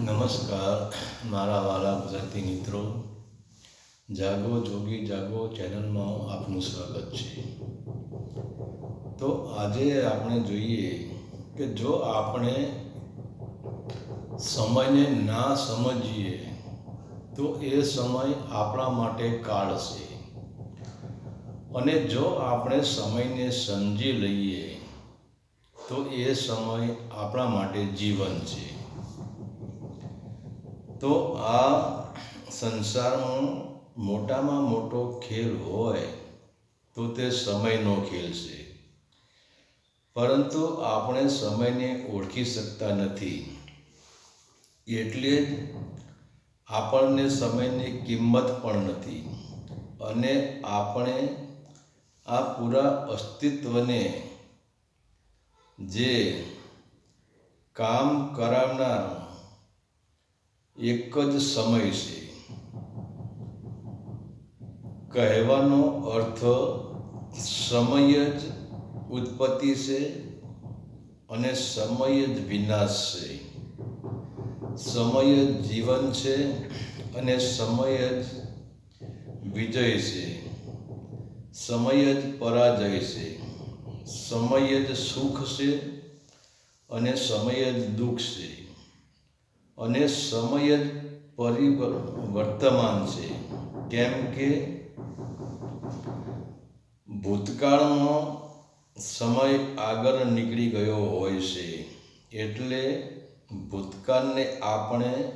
નમસ્કાર, મારા વાલા ગુજરાતી મિત્રો. જાગો, જોગી જાગો, ચેનલમાં આપનું સ્વાગત છે. તો આજે આપણે જોઈએ કે જો આપણે સમયને ના સમજીએ, તો એ સમય આપણા માટે છે. અને જો આપણે સમયને સમજી લઈએ, તો એ સમય આપણા માટે જીવન છે. તો આ સંસારમાં મોટામાં મોટો ખેલ હોય તો તે સમયનો ખેલ છે. પરંતુ આપણે સમયને ઓળખી શકતા નથી. એટલે જ આપણને સમયની કિંમત પણ નથી અને આપણે આ પૂરા અસ્તિત્વને જે કામ કરાવનાર એક જ સમય છે. કહેવાનો અર્થ સમય જ ઉત્પત્તિ છે અને સમય જ વિનાશ છે. સમય જ જીવન છે અને સમય જ વિજય છે. સમય જ પરાજય છે. સમય જ સુખ છે અને સમય જ દુઃખ છે. અને સમય જ પરિવર્તમાન છે. કેમ કે ભૂતકાળમાં સમય આગળ નીકળી ગયો હોય છે. એટલે ભૂતકાળને આપણે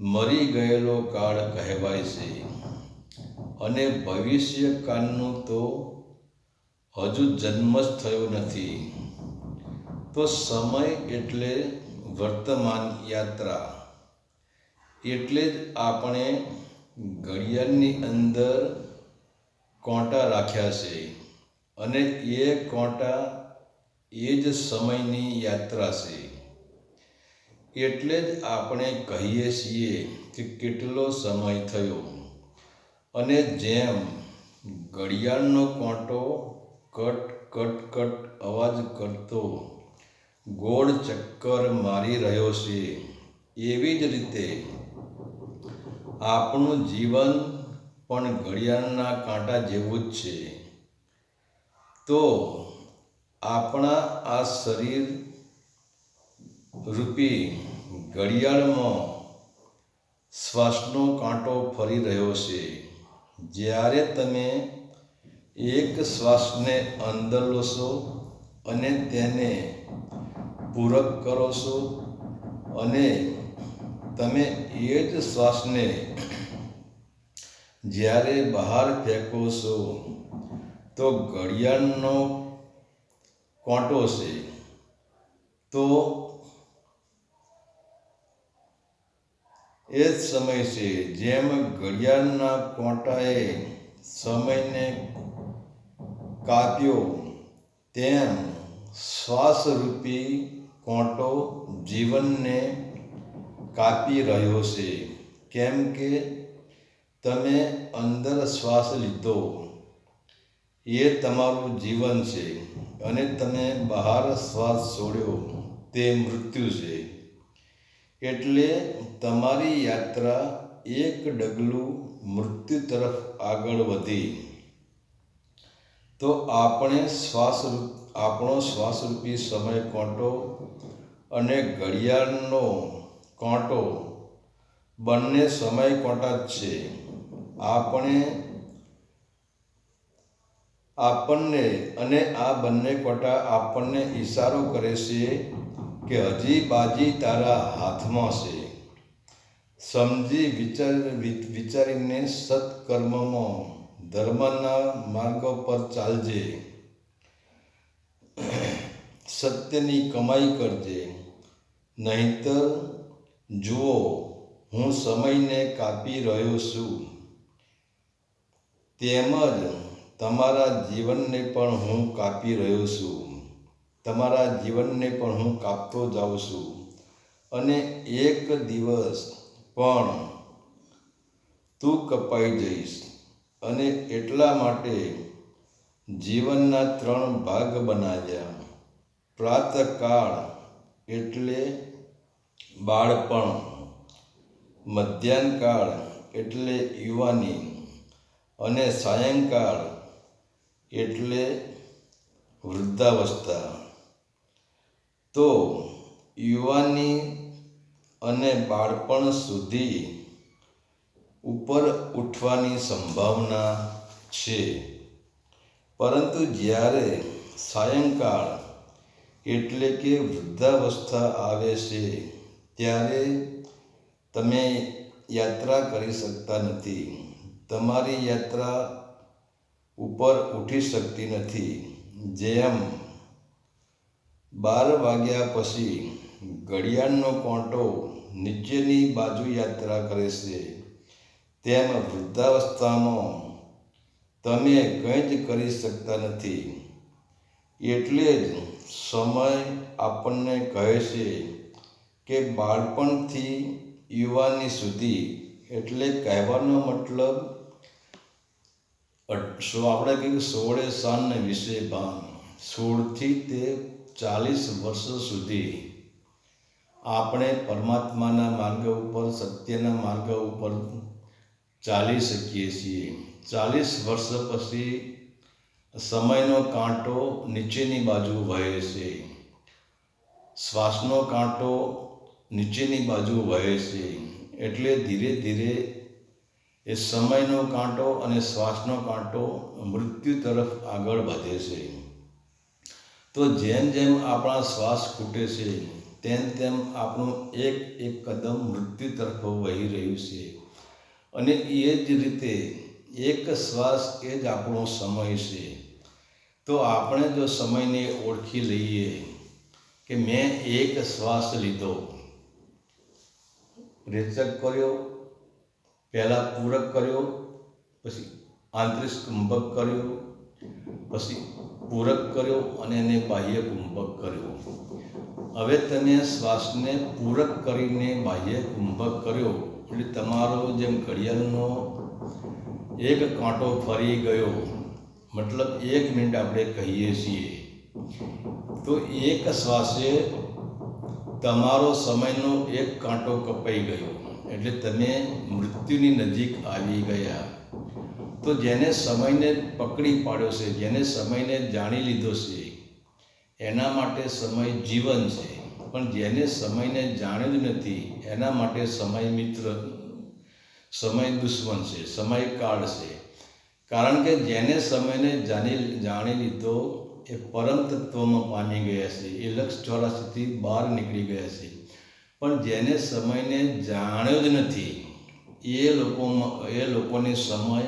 મરી ગયેલો કાળ કહેવાય છે. અને ભવિષ્યકાળનું તો હજુ જન્મ જ થયો નથી. તો સમય એટલે વર્તમાન યાત્રા એટલે જ આપણે ઘડિયાળની અંદર કોંટા રાખ્યા છે અને એ કોંટા એ જ સમયની યાત્રા છે. એટલે જ આપણે કહીએ છીએ કે કેટલો સમય થયો અને જેમ ઘડિયાળનો કોંટો કટ કટ કટ અવાજ કરતો ગોળ ચક્કર મારી રહ્યો છે. એવી જ રીતે આપણું જીવન પણ ઘડિયાળના કાંટા જેવું જ છે. તો આપણા આ શરીર રૂપી ઘડિયાળમાં શ્વાસનો કાંટો ફરી રહ્યો છે. જ્યારે તમે એક શ્વાસને અંદર લોશો અને તેને પૂરક કરો છો અને તમે એ જ શ્વાસને જ્યારે બહાર ફેંકો છો, તો ઘડિયાળનો કોંટો છે. તો એ જ સમય છે જેમ ઘડિયાળના કોંટાએ સમયને કાપ્યો, તેમ શ્વાસરૂપી કોંટો જીવનને કાપી રહ્યો છે. કેમ કે તમે અંદર શ્વાસ લીધો, એ તમારું જીવન છે અને તમે બહાર શ્વાસ છોડ્યો, તે મૃત્યુ છે. એટલે તમારી યાત્રા એક ડગલું મૃત્યુ તરફ આગળ વધી. તો આપણે શ્વાસ આપણો શ્વાસરૂપી સમય કોંટો અને ઘડિયાળનો કોંટો બંને સમય કોટા જ છે. આપણે આપણને અને આ બંને કોટા આપણને ઈશારો કરે છે કે હજી બાજી તારા હાથમાં છે. સમજી વિચાર વિચારીને સત્કર્મમાં ધર્મના માર્ગો પર ચાલજે. સત્યની કમાઈ કરજે. નહીતર જુઓ, હું સમયને કાપી રહ્યો છું. તેમજ તમારા જીવનને પણ હું કાપી રહ્યો છું. તમારા જીવનને પણ હું કાપતો જાઉં છું. અને એક દિવસ પણ તું કપાઈ જઈશ. અને એટલા માટે જીવનના ત્રણ ભાગ બનાવ્યા. પ્રાતકાળ એટલે બાળપણ, મધ્યાહનકાળ એટલે યુવાની અને સાયંકાળ એટલે વૃદ્ધાવસ્થા. તો યુવાની અને બાળપણ સુધી ઉપર ઉઠવાની સંભાવના છે. પરંતુ જ્યારે સાયંકાળ એટલે કે વૃદ્ધાવસ્થા આવે છે, ત્યારે તમે યાત્રા કરી શકતા નથી. તમારી યાત્રા ઉપર ઉઠી શકતી નથી. જેમ બાર વાગ્યા પછી ઘડિયાળનો કોંટો નીચેની બાજુ યાત્રા કરે છે, તેમ વૃદ્ધાવસ્થામાં તમે કંઈ જ કરી શકતા નથી. એટલે જ સમય આપણને કહે છે કે બાળપણથી યુવાની સુધી એટલે કહેવાનો મતલબ આપણે કહીએ સોળે સાનને વિશે ભાન? સોળથી તે ચાલીસ વર્ષ સુધી આપણે પરમાત્માના માર્ગ ઉપર, સત્યના માર્ગ ઉપર ચાલી શકીએ છીએ. ચાલીસ વર્ષ પછી સમયનો કાંટો નીચેની બાજુ વહે છે. શ્વાસનો કાંટો નીચેની બાજુ વહે છે. એટલે ધીરે ધીરે એ સમયનો કાંટો અને શ્વાસનો કાંટો મૃત્યુ તરફ આગળ વધે છે. તો જેમ જેમ આપણા શ્વાસ ખૂટે છે, તેમ તેમ આપણું એક એક કદમ મૃત્યુ તરફ વહી રહ્યું છે. અને એ જ રીતે એક શ્વાસ એ જ આપણો સમય છે. તો આપણે જો સમયને ઓળખી લઈએ કે મેં એક શ્વાસ લીધો. રેચક કર્યો, પહેલાં પૂરક કર્યો, પછી આંતરિક કુંભક કર્યો, પછી પૂરક કર્યો અને એને બાહ્ય કુંભક કર્યો. હવે તમે શ્વાસને પૂરક કરીને બાહ્ય કુંભક કર્યો એટલે તમારો જેમ ઘડિયાળનો એક કાંટો ફરી ગયો. મતલબ એક મિનિટ આપણે કહીએ છીએ. તો એક શ્વાસે તમારો સમયનો એક કાંટો કપાઈ ગયો. એટલે તમે મૃત્યુની નજીક આવી ગયા. તો જેને સમયને પકડી પાડ્યો છે, જેને સમયને જાણી લીધો છે, એના માટે સમય જીવન છે. પણ જેને સમયને જાણ્યો જ નથી, એના માટે સમય મિત્ર સમય દુશ્મન છે, સમય કાળ છે. કારણ કે જેને સમયને જાણી જાણી લીધો એ પરમ તત્વમાં પામી ગયા છે. એ લક્ષ ચોરાસીથી બહાર નીકળી ગયા છે. પણ જેને સમયને જાણ્યો જ નથી, એ લોકોમાં, એ લોકોને સમય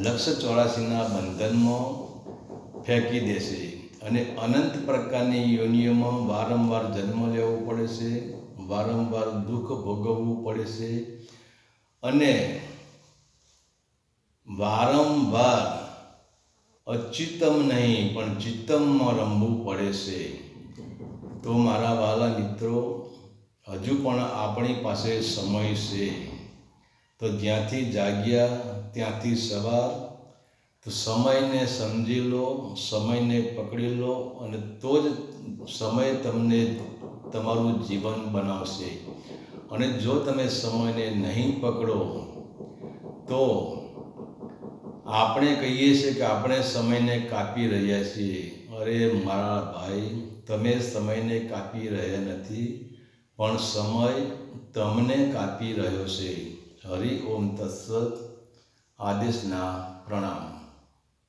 લક્ષ ચોરાસીના બંધનમાં ફેંકી દેશે અને અનંત પ્રકારની યોનિઓમાં વારંવાર જન્મ લેવો પડે છે, વારંવાર દુઃખ ભોગવવું પડે છે અને વારંવાર અચિતમ નહીં, પણ ચિત્તમમાં રમવું પડે છે. તો મારા વાલા મિત્રો, હજુ પણ આપણી પાસે સમય છે. તો જ્યાંથી જાગ્યા, ત્યાંથી સવાર. તો સમયને સમજી લો, સમયને પકડી લો, અને તો જ સમય તમને તમારું જીવન બનાવશે. અને જો તમે સમયને નહીં પકડો, તો આપણે કહીએ છીએ કે આપણે સમયને કાપી રહ્યા છીએ. અરે મારા ભાઈ, તમે સમયને કાપી રહ્યા નથી, પણ સમય તમને કાપી રહ્યો છે. હરિ ઓમ તત્સત, આદેશના પ્રણામ.